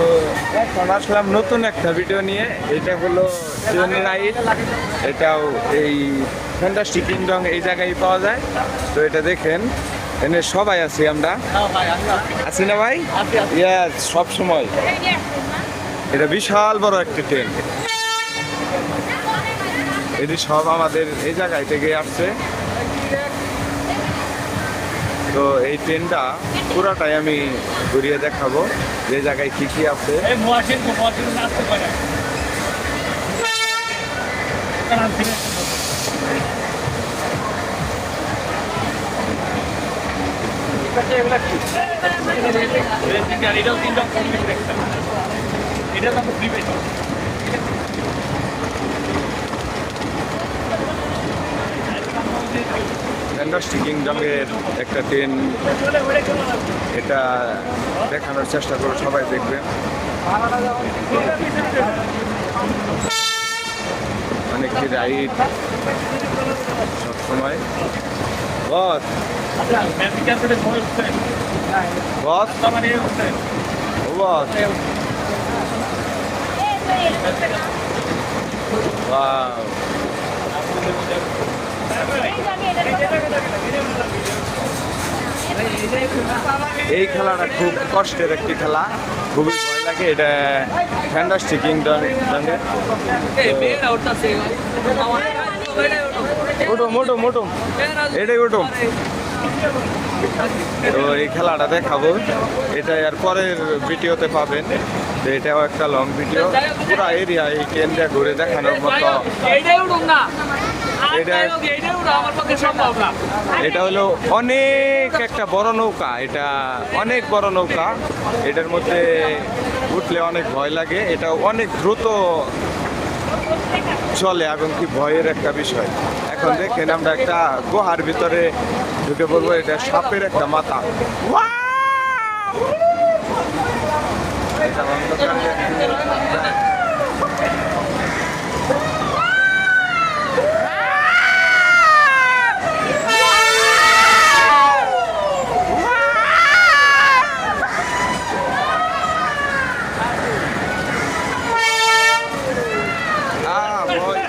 তো এখন আসলাম নতুন একটা ভিডিও নিয়ে। এটা হলো ট্রেন রাইড এটাও এই ফ্যান্টাস্টিক কিংডম এই জায়গায় পাওয়া যায়। তো এটা দেখেন, এনে সবাই আছি আমরা। আছি না ভাই? ইয়াস সব সময়। এটা বিশাল বড় একটা ট্রেন এটি সব আমাদের এই জায়গায় থেকে আসছে। এই ট্রেনটা পুরাটাই আমি ঘুরিয়ে দেখাবো যে জায়গায় কি কি আছে এটা তো ফ্যান্টাস্টিক কিংডমের একটা ট্রেন এটা দেখানোর চেষ্টা করো সবাই দেখবেন অনেকটি রাইড সবসময়। বস। বস। বস। Wow. এই খেলাটা খুব কষ্টের একটি খেলা। খুবই ভয় লাগে, এটা ফ্যান্টাস্টিক ওটো মোটো এটাই ওটো তো এই খেলাটা দেখাবো। এটা আর পরের ভিডিওতে পাবেন। তো এটাও একটা লং ভিডিও পুরো এরিয়া এই কেন্দ্রে ঘুরে দেখানোর মতো এটা- এটা হলো অনেক একটা বড় নৌকা। এটা অনেক বড় নৌকা। এটার মধ্যে উঠলে অনেক ভয় লাগে। এটা অনেক দ্রুত চলে এবং কি ভয়ের একটা বিষয়। এখন দেখেন আমরা একটা গুহার ভিতরে ঢুকে পড়ব। এটা সাপের একটা মাথা Wow! এটা অন্ধকারে Ah, boy.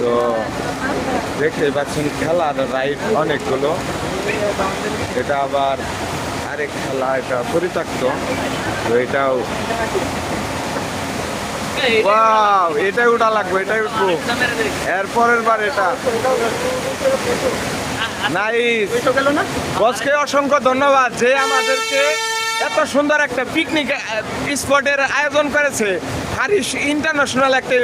তো দেখতে পাচ্ছেন খেলার রাইড অনেকগুলো। এটা আবার আরেক খেলা এটা পরিত্যক্ত। তো এটাও এটাই উঠা লাগবে এটাই উঠবো। এরপরের বার এটা। নাইস বসকে অসংখ্য ধন্যবাদ যে আমাদেরকে এত সুন্দর একটা পিকনিক স্পটের আয়োজন করেছে। হারিস ইন্টারন্যাশনাল একটা